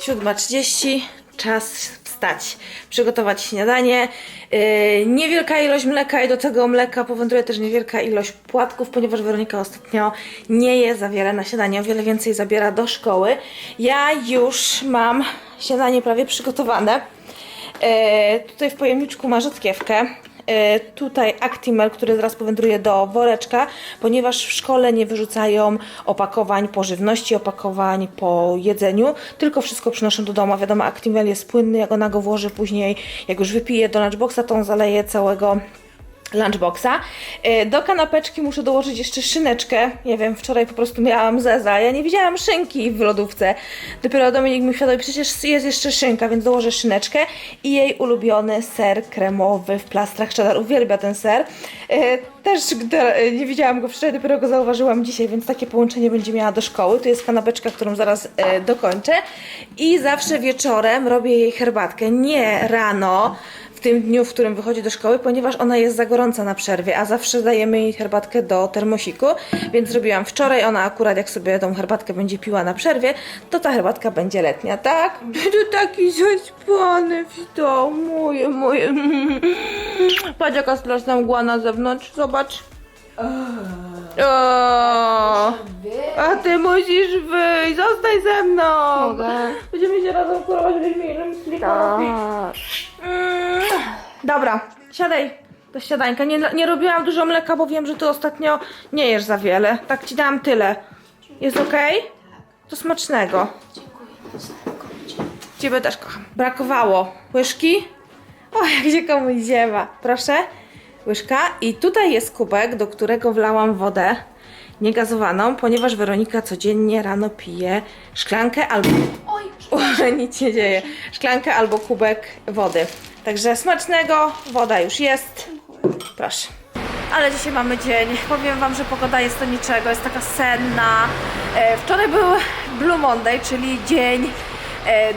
Siódma trzydzieści, czas wstać, przygotować śniadanie. Yy, niewielka ilość mleka i do tego mleka powędruje też niewielka ilość płatków, ponieważ Weronika ostatnio nie je za wiele na śniadanie, o wiele więcej zabiera do szkoły. Ja już mam śniadanie prawie przygotowane. Yy, tutaj w pojemniczku ma rzodkiewkę. E, tutaj Actimel, który zaraz powędruje do woreczka, ponieważ w szkole nie wyrzucają opakowań po żywności, opakowań po jedzeniu, tylko wszystko przynoszą do domu. Wiadomo, Actimel jest płynny, jak ona go włoży później, jak już wypije do lunchboxa, to on zaleje całego lunchboxa. E, Do kanapeczki muszę dołożyć jeszcze szyneczkę. Nie wiem, wczoraj po prostu miałam zeza. Ja nie widziałam szynki w lodówce. Dopiero Dominik mi uświadomił, przecież jest jeszcze szynka, więc dołożę szyneczkę i jej ulubiony ser kremowy w plastrach cheddar. Uwielbia ten ser. E, Też nie widziałam go wczoraj, dopiero go zauważyłam dzisiaj, więc takie połączenie będzie miała do szkoły. Tu jest kanapeczka, którą zaraz e, dokończę. I zawsze wieczorem robię jej herbatkę. Nie rano, w tym dniu, w którym wychodzi do szkoły, ponieważ ona jest za gorąca na przerwie, a zawsze dajemy jej herbatkę do termosiku, więc zrobiłam wczoraj, ona akurat jak sobie tą herbatkę będzie piła na przerwie, to ta herbatka będzie letnia, tak? Będę taki zaspany w domu, moje, moje. Patrz jaka straszna mgła na zewnątrz, zobacz. O, a ty musisz wyjść, zostań ze mną. Będziemy się razem kurować w innym Mm, Dobra, siadaj do śniadanka. Nie, nie robiłam dużo mleka, bo wiem, że ty ostatnio nie jesz za wiele. Tak ci dałam tyle. Jest ok? To smacznego. Ciebie też kocham. Brakowało łyżki. O, jak się komuś ziewa. Proszę. Łyżka. I tutaj jest kubek, do którego wlałam wodę niegazowaną, ponieważ Weronika codziennie rano pije szklankę albo... Nic się dzieje. Szklankę albo kubek wody. Także smacznego, woda już jest. Proszę. Ale dzisiaj mamy dzień. Powiem Wam, że pogoda jest do niczego, jest taka senna. E, wczoraj był Blue Monday, czyli dzień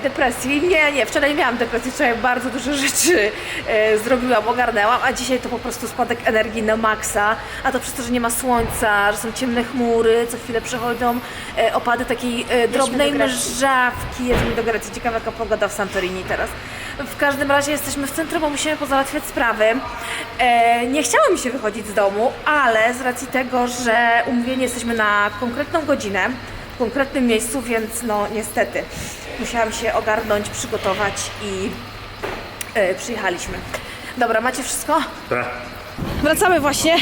depresji. Nie, nie, wczoraj nie miałam depresji, wczoraj bardzo dużo rzeczy e, zrobiłam, ogarnęłam, a dzisiaj to po prostu spadek energii na maksa. A to przez to, że nie ma słońca, że są ciemne chmury, co chwilę przychodzą e, opady takiej e, drobnej mrzawki. Jedźmy do Grecji. Ciekawa jaka pogoda w Santorini teraz. W każdym razie jesteśmy w centrum, bo musimy pozałatwiać sprawy. E, nie chciało mi się wychodzić z domu, ale z racji tego, że umówieni jesteśmy na konkretną godzinę, w konkretnym miejscu, więc no niestety musiałam się ogarnąć, przygotować i e, przyjechaliśmy. Dobra, macie wszystko? Tak. Wracamy właśnie.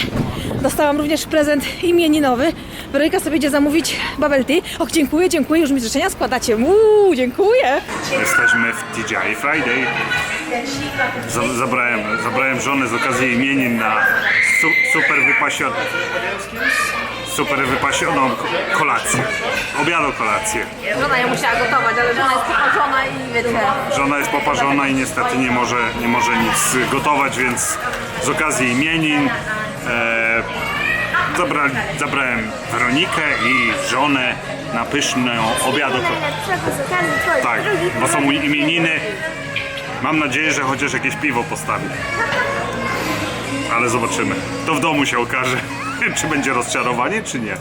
Dostałam również prezent imieninowy. Weronika sobie idzie zamówić bubble tea. Och, dziękuję, dziękuję. Już mi życzenia składacie. Uuu, dziękuję. Jesteśmy w TGI Friday. Za- Zabrałem, zabrałem żonę z okazji imienin na super wypasioną super wypasioną ko- kolację. Obiadu kolację. Żona nie musiała gotować, ale żona jest poparzona i wiecie. Żona jest poparzona i niestety nie może, nie może nic gotować, więc z okazji imienin e, zabrali, zabrałem Weronikę i żonę na pyszną obiadu. Tak, bo są imieniny. Mam nadzieję, że chociaż jakieś piwo postawi ale zobaczymy. To w domu się okaże, czy będzie rozczarowanie, czy nie.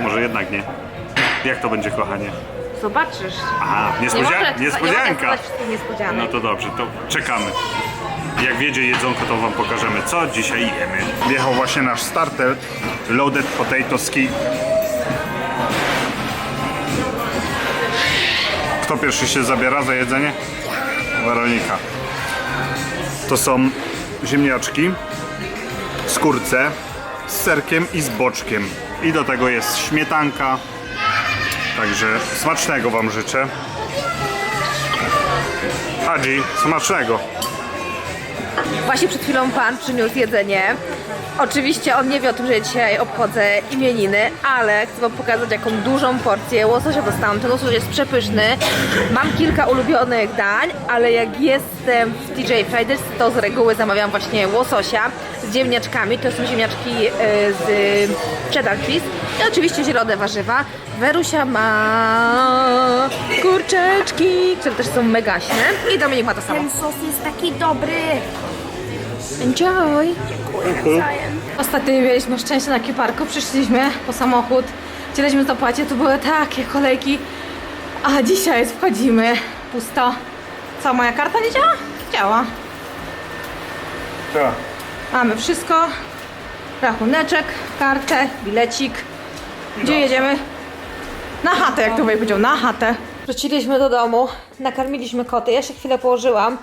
Może jednak nie. Jak to będzie, kochanie? Zobaczysz. A, niespodzia nie mogę, niespodzianka. Nie mogę. No to dobrze, to czekamy. Jak wiedzie jedzonko, to wam pokażemy, co dzisiaj jemy. Wjechał właśnie nasz starter Loaded Potato Ski. Kto pierwszy się zabiera za jedzenie? Weronika. To są ziemniaczki skórce z serkiem i z boczkiem. I do tego jest śmietanka. Także smacznego wam życzę. Hadzi, smacznego. Właśnie przed chwilą pan przyniósł jedzenie. Oczywiście on nie wie o tym, że dzisiaj obchodzę imieniny, ale chcę wam pokazać jaką dużą porcję łososia dostałam. Ten łosoś jest przepyszny. Mam kilka ulubionych dań, ale jak jestem w TJ Fridays, to z reguły zamawiam właśnie łososia z ziemniaczkami. To są ziemniaczki e, z cheddar cheese i oczywiście zielone warzywa. Werusia ma kurczeczki, które też są megaśne i Dominik ma to samo. Ten sos jest taki dobry. Enjoy! Ostatnio nie mieliśmy szczęścia na kieparku, przyszliśmy po samochód, chcieliśmy zapłacić, tu były takie kolejki, a dzisiaj wchodzimy, pusto. Co, moja karta nie działa? Działa. Tak. Mamy wszystko, rachuneczek, kartę, bilecik. Gdzie jedziemy? Na chatę, jak to wujek powiedział, na chatę. Wróciliśmy do domu, nakarmiliśmy koty, ja się chwilę położyłam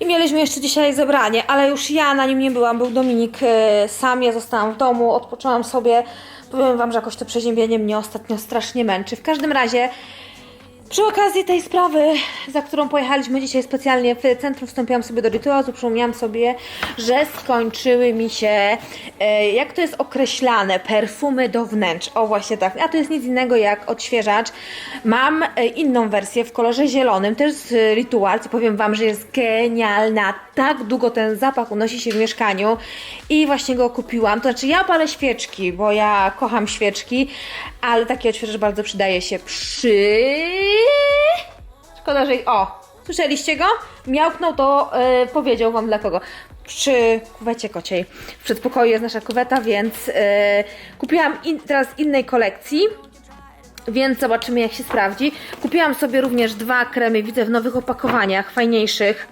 i mieliśmy jeszcze dzisiaj zebranie, ale już ja na nim nie byłam, był Dominik e, sam, ja zostałam w domu, odpoczęłam sobie. Powiem Wam, że jakoś to przeziębienie mnie ostatnio strasznie męczy. W każdym razie przy okazji tej sprawy, za którą pojechaliśmy dzisiaj specjalnie w centrum, wstąpiłam sobie do rytuału, przypomniałam sobie, że skończyły mi się, e, jak to jest określane, perfumy do wnętrz. O, właśnie tak. A to jest nic innego jak odświeżacz. Mam e, inną wersję w kolorze zielonym, też z e, Ritual, co powiem Wam, że jest genialna. Tak długo ten zapach unosi się w mieszkaniu i właśnie go kupiłam. To znaczy, ja palę świeczki, bo ja kocham świeczki, ale taki odświeżacz bardzo przydaje się przy Szkoda, że... O! Słyszeliście go? Miałknął to, e, powiedział wam dla kogo. Przy kuwecie kociej. W przedpokoju jest nasza kuweta, więc e, kupiłam in, teraz innej kolekcji. Więc zobaczymy jak się sprawdzi. Kupiłam sobie również dwa kremy, widzę w nowych opakowaniach, fajniejszych,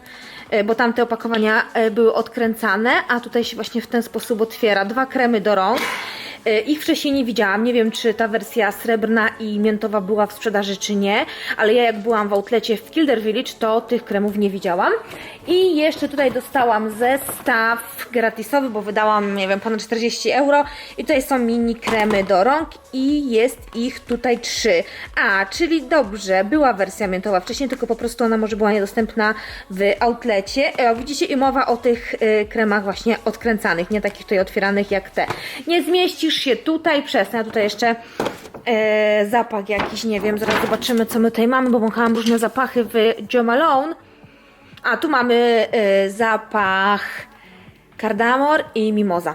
e, bo tamte opakowania były odkręcane, a tutaj się właśnie w ten sposób otwiera. Dwa kremy do rąk. E, Ich wcześniej nie widziałam, nie wiem czy ta wersja srebrna i miętowa była w sprzedaży czy nie, ale ja jak byłam w outlecie w Kilder Village, to tych kremów nie widziałam. I jeszcze tutaj dostałam zestaw gratisowy, bo wydałam, nie wiem, ponad 40 euro i tutaj są mini kremy do rąk i jest ich tutaj trzy. A, czyli dobrze, była wersja miętowa wcześniej, tylko po prostu ona może była niedostępna w outlecie. E, widzicie i mowa o tych e, kremach właśnie odkręcanych, nie takich tutaj otwieranych jak te. Nie zmieścisz się tutaj, przestań, a tutaj jeszcze e, zapach jakiś, nie wiem, zaraz zobaczymy co my tutaj mamy, bo wąchałam różne zapachy w Jo Malone. A tu mamy e, zapach kardamor i mimoza.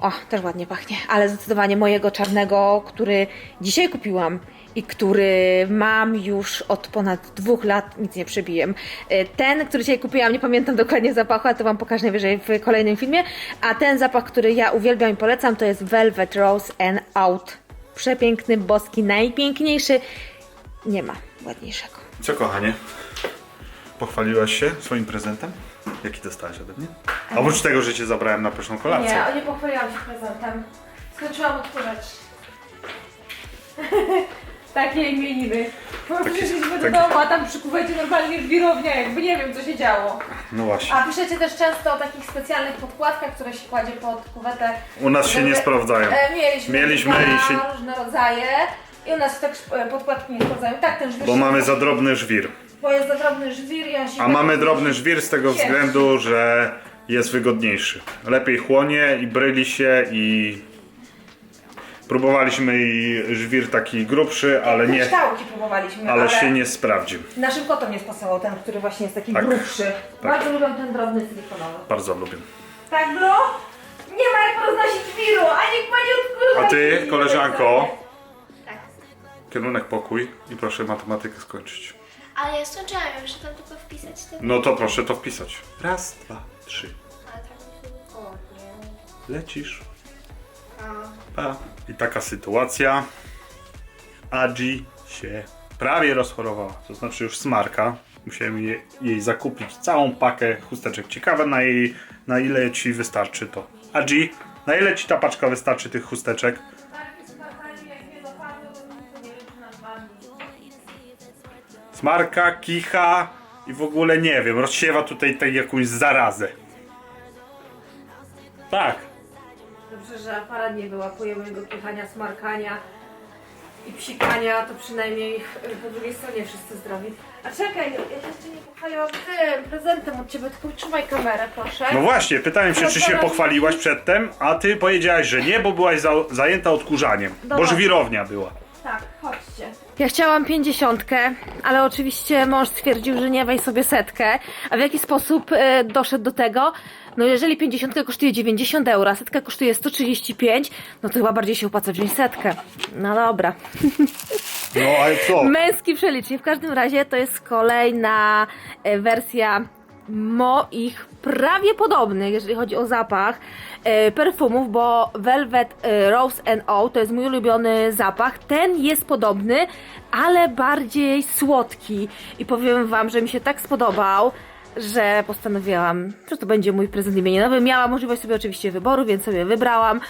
O, też ładnie pachnie, ale zdecydowanie mojego czarnego, który dzisiaj kupiłam i który mam już od ponad dwóch lat, nic nie przebiję. E, Ten, który dzisiaj kupiłam, nie pamiętam dokładnie zapachu, ale to Wam pokażę najwyżej w kolejnym filmie. A ten zapach, który ja uwielbiam i polecam, to jest Velvet Rose and Out. Przepiękny, boski, najpiękniejszy. Nie ma ładniejszego. Co kochanie? Pochwaliłaś się swoim prezentem? Jaki dostałaś ode mnie? Oprócz tego, że cię zabrałem na pyszną kolację. Nie, nie pochwaliłam się prezentem. Skończyłam odtwarzać. Takie imieniny. Po prostu przyszliśmy do domu, a tam przy kuwecie normalnie żwirownia, jakby nie wiem co się działo. No właśnie. A piszecie też często o takich specjalnych podkładkach, które się kładzie pod kuwetę. U nas się nie sprawdzają. E, mieliśmy Mieliśmy dwa i się- różne rodzaje. I u nas tak e, podkładki nie sprawdzają. Tak, ten żwir Bo się- mamy za drobny żwir. Bo jest za drobny żwir i on się... A mamy drobny żwir z tego względu, że jest wygodniejszy. Lepiej chłonie i bryli się i próbowaliśmy i żwir taki grubszy, ale nie, Kształki próbowaliśmy, ale się nie sprawdził. Naszym kotom nie spasował ten, który właśnie jest taki Tak. grubszy. Bardzo lubią ten drobny silikonowy. Bardzo lubię. Tak, bro? Nie ma jak roznosić wiru, ani paniutku A ty, roznosić koleżanko, Tak. kierunek pokój i proszę matematykę skończyć. Ale ja skończyłam, ja muszę tam tylko wpisać te... No to proszę to wpisać. Raz, dwa, trzy. Ale tak o, nie. Lecisz. Pa. I taka sytuacja. Agi się prawie rozchorowała. To znaczy już smarka. Musiałem je, jej zakupić całą pakę chusteczek. Ciekawe na, jej, na ile ci wystarczy to. Agi, na ile ci ta paczka wystarczy tych chusteczek? Smarka, kicha i w ogóle nie wiem, rozsiewa tutaj tak jakąś zarazę. Tak. Dobrze, że aparat nie wyłapuje mojego kichania, smarkania i psikania, to przynajmniej y, po drugiej stronie wszyscy zdrowi. A czekaj, ja jeszcze nie pochwaliłam tym prezentem od Ciebie, tylko trzymaj kamerę, proszę. No właśnie, pytałem się, czy się pochwaliłaś przedtem, a ty powiedziałaś, że nie, bo byłaś za, zajęta odkurzaniem. Bo żwirownia była. Tak, chodźcie. Ja chciałam pięćdziesiątkę, ale oczywiście mąż stwierdził, że nie weź sobie setkę. A w jaki sposób e, doszedł do tego? No jeżeli pięćdziesiątka kosztuje 90 euro, a setka kosztuje 135, no to chyba bardziej się opłaca wziąć setkę. No dobra. No ale co? Męski przelicznik. W każdym razie to jest kolejna e, wersja moich prawie podobny, jeżeli chodzi o zapach e, perfumów, bo Velvet e, Rose and O to jest mój ulubiony zapach. Ten jest podobny, ale bardziej słodki. I powiem Wam, że mi się tak spodobał, że postanowiłam, że to będzie mój prezent imieninowy. Miałam możliwość sobie oczywiście wyboru, więc sobie wybrałam.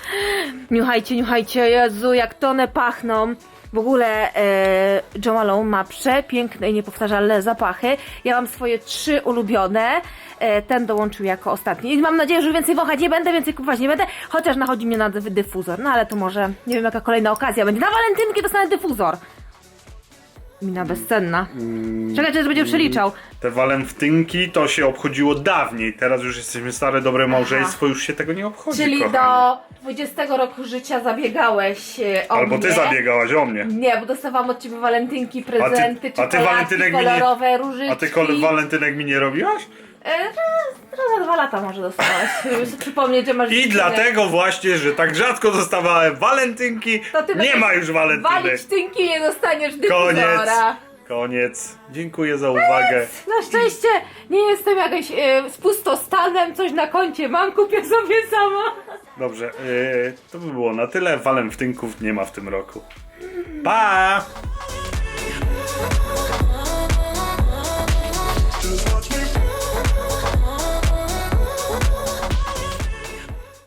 Niuchajcie, niuchajcie, Jezu, jak to one pachną. W ogóle e, Joe Malone ma przepiękne i niepowtarzalne zapachy. Ja mam swoje trzy ulubione. E, ten dołączył jako ostatni. I mam nadzieję, że więcej wąchać nie będę, więcej kupować nie będę. Chociaż nachodzi mnie na dy- dyfuzor. No ale to może, nie wiem jaka kolejna okazja będzie. Na walentynki dostanę dyfuzor. Mina bezcenna. Czekaj, czy będzie przeliczał. Te walentynki to się obchodziło dawniej, teraz już jesteśmy stare, dobre małżeństwo, już się tego nie obchodzi, Czyli kochani. do 20 roku życia zabiegałeś e, o Albo ty mnie. zabiegałaś o mnie. Nie, bo dostawałam od ciebie walentynki, prezenty, a ty czekoladki walentynek mi nie- kolorowe, różyczki. A ty kol- walentynek mi nie robiłaś? E, raz, raz na dwa lata może dostałaś. Żeby sobie przypomnieć, że masz I dziewczynę. dlatego właśnie, że tak rzadko dostawałem walentynki, To ty nie będziesz ma już walentynek. Walić tynki nie dostaniesz Koniec. Koniec. Dziękuję za uwagę. Na szczęście nie jestem jakaś e, z pustostanem, coś na koncie mam, kupię sobie sama. Dobrze, yy, to by było na tyle. Walentynków nie ma w tym roku. Pa!